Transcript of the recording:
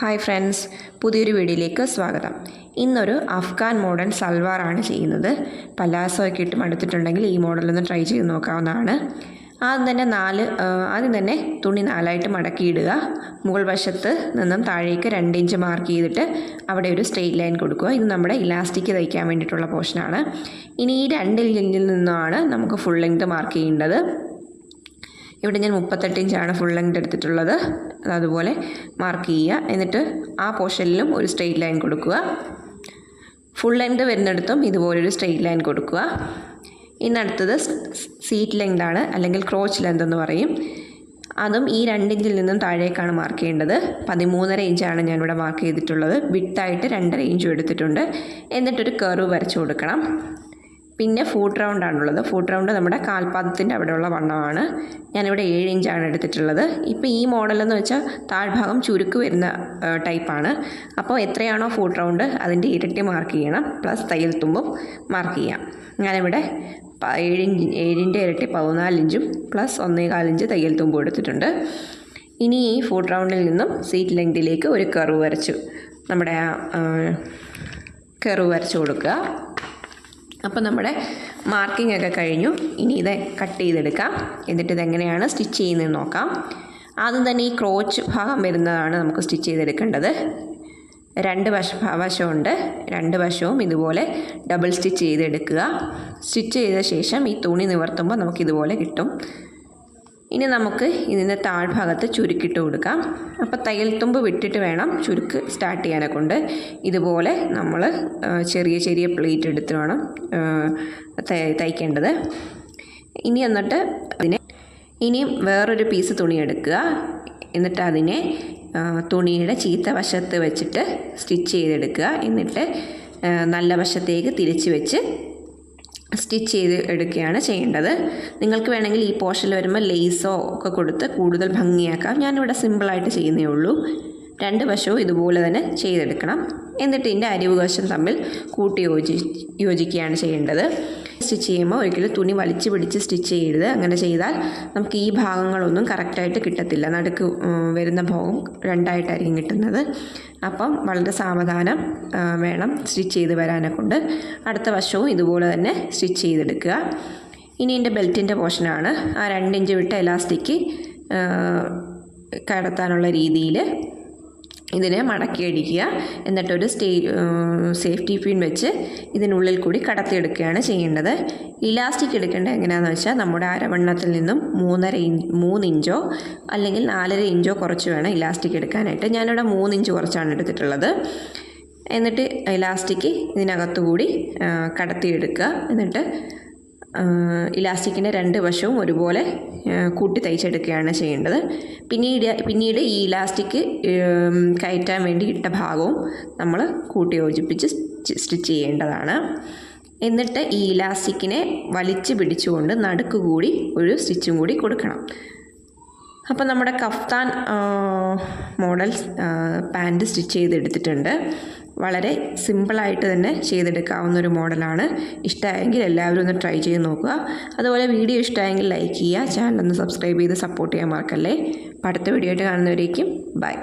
Hi friends പുതിയൊരു വീഡിയോയിലേക്ക് സ്വാഗതം. ഇന്നൊരു അഫ്ഗാൻ മോഡൽ സൽവാറാണ് ചെയ്യുന്നത്. പലാസമൊക്കെ ഇട്ട് മടുത്തിട്ടുണ്ടെങ്കിൽ ഈ മോഡലൊന്ന് ട്രൈ ചെയ്ത് നോക്കാവുന്നതാണ്. ആദ്യം തന്നെ നാല് ആദ്യം തന്നെ തുണി നാലായിട്ട് മടക്കിയിടുക മുകൾ വശത്ത് നിന്നും താഴേക്ക് രണ്ട് ഇഞ്ച് മാർക്ക് ചെയ്തിട്ട് അവിടെ ഒരു സ്ട്രെയിറ്റ് ലൈൻ കൊടുക്കുക. ഇത് നമ്മുടെ ഇലാസ്റ്റിക് തയ്ക്കാൻ വേണ്ടിയിട്ടുള്ള പോർഷനാണ് ഇനി ഈ രണ്ട് ഇഞ്ചിൽ നിന്നാണ് നമുക്ക് ഫുൾ ലെങ്ത് മാർക്ക് ചെയ്യേണ്ടത്. ഇവിടെ ഞാൻ മുപ്പത്തെട്ട് ഇഞ്ചാണ് ഫുൾ ലെങ്ത് എടുത്തിട്ടുള്ളത്. അതുപോലെ മാർക്ക് ചെയ്യുക. എന്നിട്ട് ആ പോർഷനിലും ഒരു സ്ട്രെയിറ്റ് ലൈൻ കൊടുക്കുക. ഫുൾ ലെങ്ത് വരുന്നിടത്തും ഇതുപോലൊരു സ്ട്രെയിറ്റ് ലൈൻ കൊടുക്കുക. ഇന്നടുത്തത് സീറ്റ് ലെങ്ത് ആണ് അല്ലെങ്കിൽ ക്രോച്ച് ലെങ്ത് എന്ന് പറയും. അതും ഈ രണ്ടിഞ്ചിൽ നിന്നും താഴേക്കാണ് മാർക്ക് ചെയ്യേണ്ടത്. പതിമൂന്നര ഇഞ്ചാണ് ഞാനിവിടെ മാർക്ക് ചെയ്തിട്ടുള്ളത്. വിട്ടായിട്ട് രണ്ടര ഇഞ്ചും എടുത്തിട്ടുണ്ട്. എന്നിട്ടൊരു കർവ് വരച്ചു കൊടുക്കണം. പിന്നെ ഫൂട്ട് റൗണ്ട് ആണുള്ളത്. ഫൂട്ട് റൗണ്ട് നമ്മുടെ കാൽപാദത്തിന്റെ അവിടെയുള്ള വണ്ണമാണ്. ഞാനിവിടെ ഏഴ് ഇഞ്ചാണ് എടുത്തിട്ടുള്ളത്. ഇപ്പോൾ ഈ മോഡലെന്ന് വെച്ചാൽ താഴ്ഭാഗം ചുരുക്ക് വരുന്ന ടൈപ്പാണ് അപ്പോൾ എത്രയാണോ ഫൂട്ട് റൗണ്ട് അതിന്റെ ഇരട്ടി മാർക്ക് ചെയ്യണം. പ്ലസ് തയ്യൽ തുമ്പും മാർക്ക് ചെയ്യാം. ഞാനിവിടെ ഏഴിഞ്ച് ഏഴിന്റെ ഇരട്ടി പതിനാലിഞ്ചും പ്ലസ് ഒന്നേകാലിഞ്ച് തയ്യൽ തുമ്പും എടുത്തിട്ടുണ്ട്. ഇനി ഈ ഫൂട്ട് റൗണ്ടിൽ നിന്നും സീറ്റ് ലെങ്തിലേക്ക് ഒരു കർവ് വരച്ചു. നമ്മുടെ ആ കർവ് വരച്ചു കൊടുക്കുക. അപ്പോൾ നമ്മുടെ മാർക്കിംഗ് ഒക്കെ കഴിഞ്ഞു. ഇനി ഇത് കട്ട് ചെയ്തെടുക്കാം. എന്നിട്ട് ഇതെങ്ങനെയാണ് സ്റ്റിച്ച് ചെയ്യുന്നത് നോക്കാം. ആദ്യം തന്നെ ഈ ക്രോച്ച് ഭാഗം വരുന്നതാണ് നമുക്ക് സ്റ്റിച്ച് ചെയ്തെടുക്കേണ്ടത്. രണ്ട് വശ വശമുണ്ട്. രണ്ട് വശവും ഇതുപോലെ ഡബിൾ സ്റ്റിച്ച് ചെയ്തെടുക്കുക. സ്റ്റിച്ച് ചെയ്ത ശേഷം ഈ തുണി നിവർത്തുമ്പോൾ നമുക്കിതുപോലെ കിട്ടും. ഇനി നമുക്ക് ഇതിന്റെ താഴ്ഭാഗത്ത് ചുരുക്കിട്ട് കൊടുക്കാം. അപ്പോൾ തയ്യൽ തുമ്പ് വിട്ടിട്ട് വേണം ചുരുക്ക് സ്റ്റാർട്ട് ചെയ്യാനെ കൊണ്ട്. ഇതുപോലെ നമ്മൾ ചെറിയ ചെറിയ പ്ലേറ്റ് എടുത്ത് വേണം തയ്ക്കേണ്ടത്. ഇനി എന്നിട്ട് അതിനെ ഇനിയും വേറൊരു പീസ് തുണി എടുക്കുക. എന്നിട്ട് അതിനെ തുണിയുടെ ചീത്ത വശത്ത് വെച്ചിട്ട് സ്റ്റിച്ച് ചെയ്തെടുക്കുക. എന്നിട്ട് നല്ല വശത്തേക്ക് തിരിച്ച് വെച്ച് സ്റ്റിച്ച് ചെയ്ത് എടുക്കുകയാണ് ചെയ്യേണ്ടത്. നിങ്ങൾക്ക് വേണമെങ്കിൽ ഈ പോർഷനിൽ വരുമ്പോൾ ലേസോ ഒക്കെ കൊടുത്ത് കൂടുതൽ ഭംഗിയാക്കാം. ഞാനിവിടെ സിമ്പിളായിട്ട് ചെയ്യുന്നേ ഉള്ളൂ. രണ്ട് വശവും ഇതുപോലെ തന്നെ ചെയ്തെടുക്കണം. എന്നിട്ട് ഇതിന്റെ അരിവ് വശം തമ്മിൽ കൂട്ടി യോജി യോജിക്കുകയാണ് ചെയ്യേണ്ടത്. സ്റ്റിച്ച് ചെയ്യുമ്പോൾ ഒരിക്കലും തുണി വലിച്ചു പിടിച്ച് സ്റ്റിച്ച് ചെയ്യരുത് അങ്ങനെ ചെയ്താൽ നമുക്ക് ഈ ഭാഗങ്ങളൊന്നും കറക്റ്റായിട്ട് കിട്ടത്തില്ല. നടുക്ക് വരുന്ന ഭാഗം രണ്ടായിട്ടായിരിക്കും കിട്ടുന്നത്. അപ്പം വളരെ സാവധാനം വേണം സ്റ്റിച്ച് ചെയ്ത് വരാനെ കൊണ്ട് അടുത്ത വശവും ഇതുപോലെ തന്നെ സ്റ്റിച്ച് ചെയ്തെടുക്കുക. ഇനി എന്റെ ബെൽറ്റിന്റെ പോർഷനാണ്. ആ രണ്ടിഞ്ച് വിട്ട എലാസ്റ്റിക് കടത്താനുള്ള രീതിയിൽ ഇതിനെ മടക്കി അടിക്കുക. എന്നിട്ടൊരു സ്റ്റേ സേഫ്റ്റി പിൻ വെച്ച് ഇതിനുള്ളിൽ കൂടി കടത്തിയെടുക്കുകയാണ് ചെയ്യേണ്ടത്. ഇലാസ്റ്റിക് എടുക്കേണ്ടത് എങ്ങനെയാണെന്ന് വെച്ചാൽ നമ്മുടെ അരവണ്ണത്തിൽ നിന്നും മൂന്നര ഇഞ്ച് മൂന്ന് ഇഞ്ചോ അല്ലെങ്കിൽ നാലര ഇഞ്ചോ കുറച്ച് വേണം ഇലാസ്റ്റിക് എടുക്കാനായിട്ട്. ഞാനിവിടെ മൂന്ന് ഇഞ്ച് കുറച്ചാണ് എടുത്തിട്ടുള്ളത്. എന്നിട്ട് ഇലാസ്റ്റിക് ഇതിനകത്തുകൂടി കൂടി കടത്തിയെടുക്കുക. എന്നിട്ട് ഇലാസ്റ്റിക്കിന്റെ രണ്ട് വശവും ഒരുപോലെ കൂട്ടി തയ്ച്ചെടുക്കുകയാണ് ചെയ്യേണ്ടത്. പിന്നീട് പിന്നീട് ഈ ഇലാസ്റ്റിക് കയറ്റാൻ വേണ്ടി ഇട്ട ഭാഗവും നമ്മൾ കൂട്ടി യോജിപ്പിച്ച് സ്റ്റിച്ച് ചെയ്യേണ്ടതാണ്. എന്നിട്ട് ഈ ഇലാസ്റ്റിക്കിനെ വലിച്ചു പിടിച്ചുകൊണ്ട് നടുക്ക് കൂടി ഒരു സ്റ്റിച്ചും കൂടി കൊടുക്കണം. അപ്പോൾ നമ്മുടെ കഫ്താൻ മോഡൽ പാന്റ് സ്റ്റിച്ച് ചെയ്തെടുത്തിട്ടുണ്ട്. വളരെ സിമ്പിളായിട്ട് തന്നെ ചെയ്തെടുക്കാവുന്ന ഒരു മോഡലാണ്. ഇഷ്ടമായെങ്കിൽ എല്ലാവരും ഒന്ന് ട്രൈ ചെയ്ത് നോക്കുക. അതുപോലെ വീഡിയോ ഇഷ്ടമായെങ്കിൽ ലൈക്ക് ചെയ്യുക. ചാനൽ ഒന്ന് സബ്സ്ക്രൈബ് ചെയ്ത് സപ്പോർട്ട് ചെയ്യാൻ മറക്കല്ലേ. അടുത്ത വീഡിയോ ആയിട്ട് കാണുന്നവരേക്കും ബൈ.